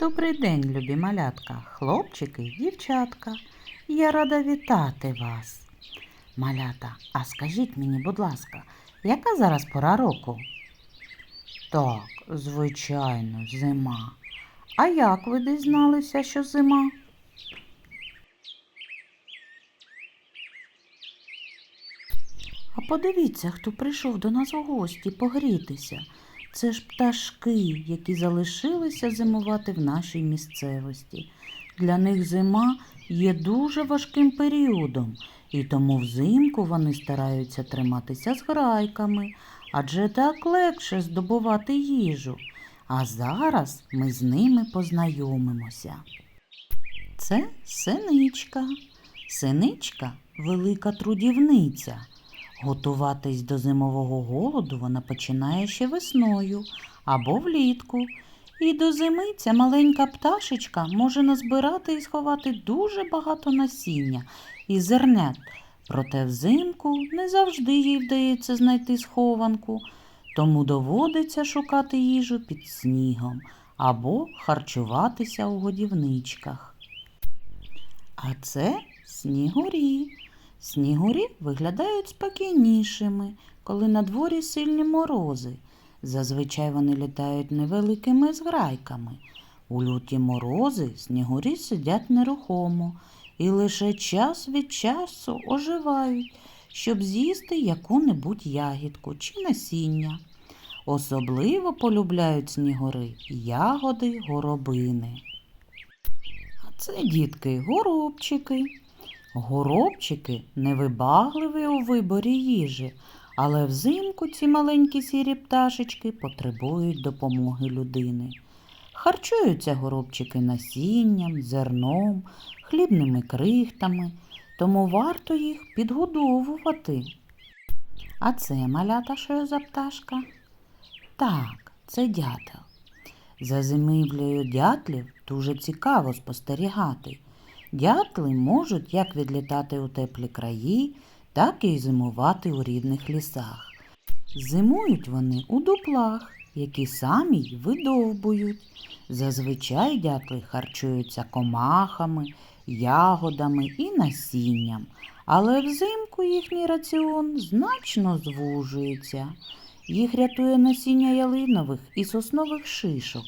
Добрий день, любі малятка, хлопчики й дівчатка. Я рада вітати вас. Малята, а скажіть мені, будь ласка, яка зараз пора року? Так, звичайно, зима. А як ви дізналися, що зима? А подивіться, хто прийшов до нас у гості погрітися. Це ж пташки, які залишилися зимувати в нашій місцевості. Для них зима є дуже важким періодом, і тому взимку вони стараються триматися з грайками, адже так легше здобувати їжу. А зараз ми з ними познайомимося. Це синичка. Синичка велика трудівниця. Готуватись до зимового голоду вона починає ще весною або влітку. І до зими ця маленька пташечка може назбирати і сховати дуже багато насіння і зернят. Проте взимку не завжди їй вдається знайти схованку, тому доводиться шукати їжу під снігом або харчуватися у годівничках. А це снігурі. Снігурі виглядають спокійнішими, коли на дворі сильні морози. Зазвичай вони літають невеликими зграйками. У люті морози снігурі сидять нерухомо і лише час від часу оживають, щоб з'їсти яку-небудь ягідку чи насіння. Особливо полюбляють снігури ягоди горобини. А це дітки горобчики. Горобчики невибагливі у виборі їжі, але взимку ці маленькі сірі пташечки потребують допомоги людини. Харчуються горобчики насінням, зерном, хлібними крихтами, тому варто їх підгодовувати. А це малята що за пташка? Так, це дятел. За зимівлею дятлів дуже цікаво спостерігати. Дятли можуть як відлітати у теплі краї, так і зимувати у рідних лісах. Зимують вони у дуплах, які самі й видовбують. Зазвичай дятли харчуються комахами, ягодами і насінням, але взимку їхній раціон значно звужується. Їх рятує насіння ялинових і соснових шишок.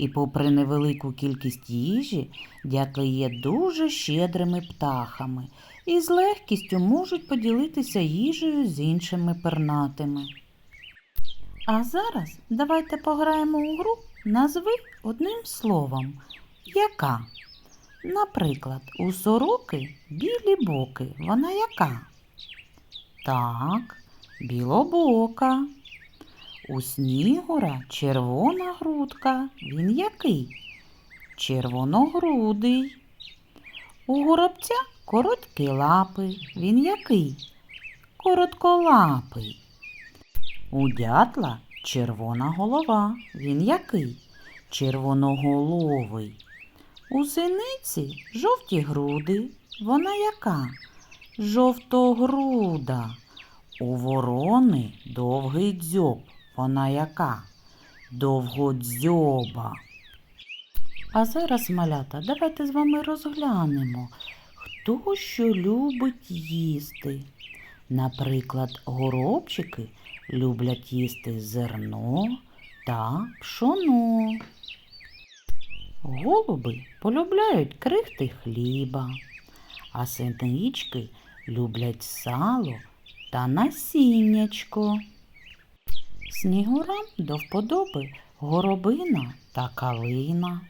І попри невелику кількість їжі, дятли є дуже щедрими птахами і з легкістю можуть поділитися їжею з іншими пернатими. А зараз давайте пограємо у гру назви одним словом. Яка? Наприклад, у сороки білі боки. Вона яка? Так, білобока. У снігура червона грудка. Він який? Червоногрудий. У горобця короткі лапи. Він який? Коротколапий. У дятла червона голова. Він який? Червоноголовий. У синиці жовті груди. Вона яка? Жовтогруда. У ворони довгий дзьоб. Вона яка? Довгодзьоба. А зараз, малята, давайте з вами розглянемо, хто що любить їсти. Наприклад, горобчики люблять їсти зерно та пшоно. Голуби полюбляють крихти хліба, а синички люблять сало та насіннячко. Снігурам до вподоби горобина та калина.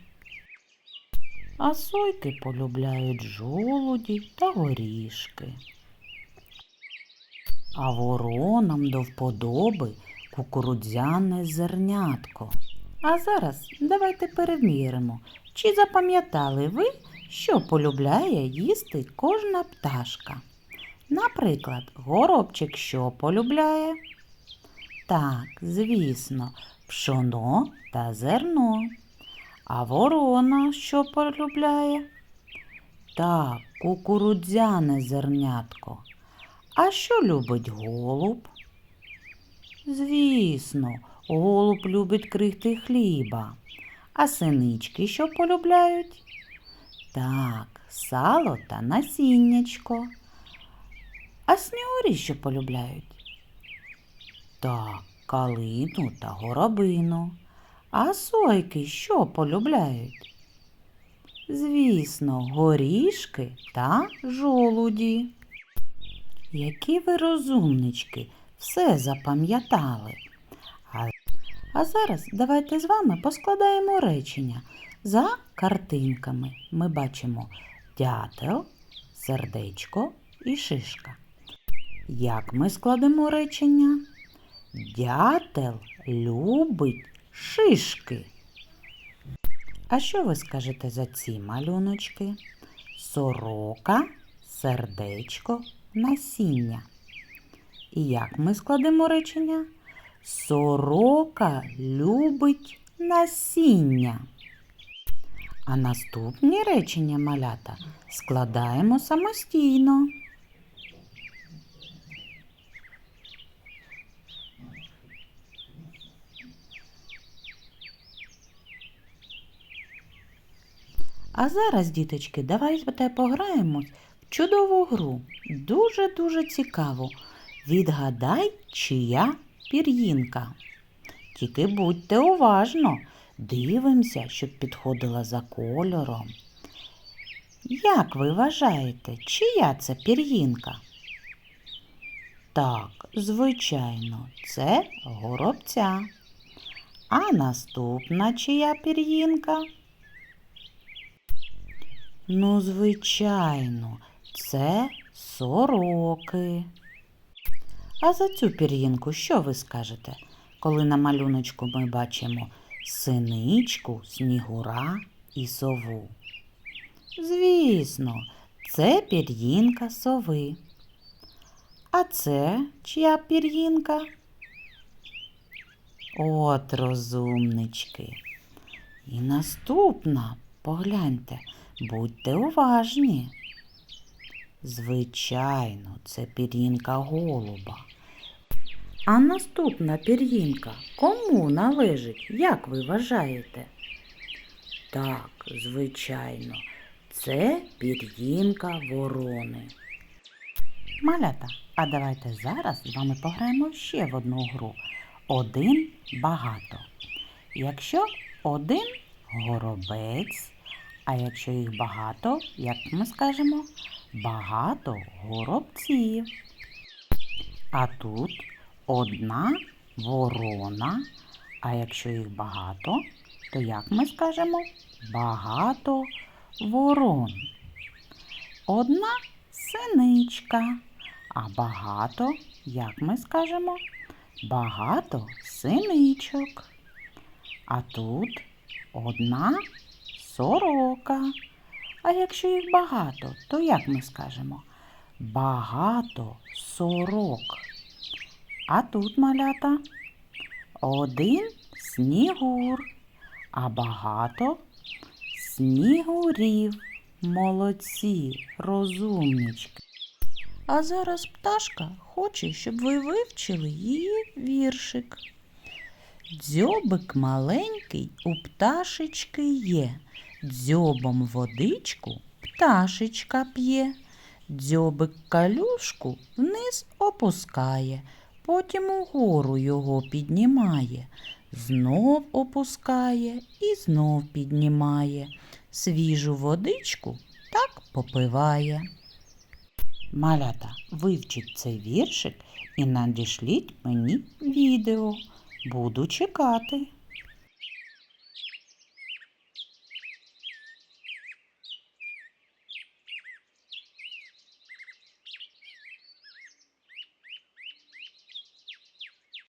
А сойки полюбляють жолуді та горішки. А воронам до вподоби кукурудзяне зернятко. А зараз давайте перевіримо, чи запам'ятали ви, що полюбляє їсти кожна пташка. Наприклад, горобчик що полюбляє? Так, звісно, пшоно та зерно. А ворона що полюбляє? Так, кукурудзяне зернятко. А що любить голуб? Звісно, голуб любить крихти хліба. А синички що полюбляють? Так, сало та насіннячко. А снігурі що полюбляють? Так, калину та горобину. А сойки що полюбляють? Звісно, горішки та жолуді. Які ви розумнички, все запам'ятали. А, а зараз давайте з вами поскладаємо речення. За картинками ми бачимо дятел, сердечко і шишка. Як ми складемо речення? Дятел любить шишки. А що ви скажете за ці малюночки? Сорока, сердечко, насіння. І як ми складемо речення? Сорока любить насіння. А наступні речення малята складаємо самостійно. А зараз, діточки, давайте пограємо в чудову гру. Дуже-дуже цікаву. Відгадай, чия пір'їнка. Тільки будьте уважно, дивимося, щоб підходила за кольором. Як ви вважаєте, чия це пір'їнка? Так, звичайно, це горобця. А наступна чия пір'їнка? Ну, звичайно, це сороки. А за цю пір'їнку що ви скажете, коли на малюночку ми бачимо синичку, снігура і сову? Звісно, це пір'їнка сови. А це чия пір'їнка? От розумнички. І наступна, погляньте, будьте уважні. Звичайно, це пір'їнка голуба. А наступна пір'їнка кому належить, як ви вважаєте? Так, звичайно, це пір'їнка ворони. Малята, а давайте зараз з вами пограємо ще в одну гру. Один багато. Якщо один горобець, а якщо їх багато, як ми скажемо, багато горобців. А тут одна ворона, а якщо їх багато, то як ми скажемо багато ворон. Одна синичка, а багато, як ми скажемо, багато синичок. А тут одна сорока. А якщо їх багато, то як ми скажемо? Багато сорок. А тут малята один снігур, а багато снігурів. Молодці, розумнички. А зараз пташка хоче, щоб ви вивчили її віршик. Дзьобик маленький у пташечки є, дзьобом водичку пташечка п'є, дзьобик калюшку вниз опускає, потім угору його піднімає, знов опускає і знов піднімає, свіжу водичку так попиває. Малята, вивчіть цей віршик і надішліть мені відео. Буду чекати.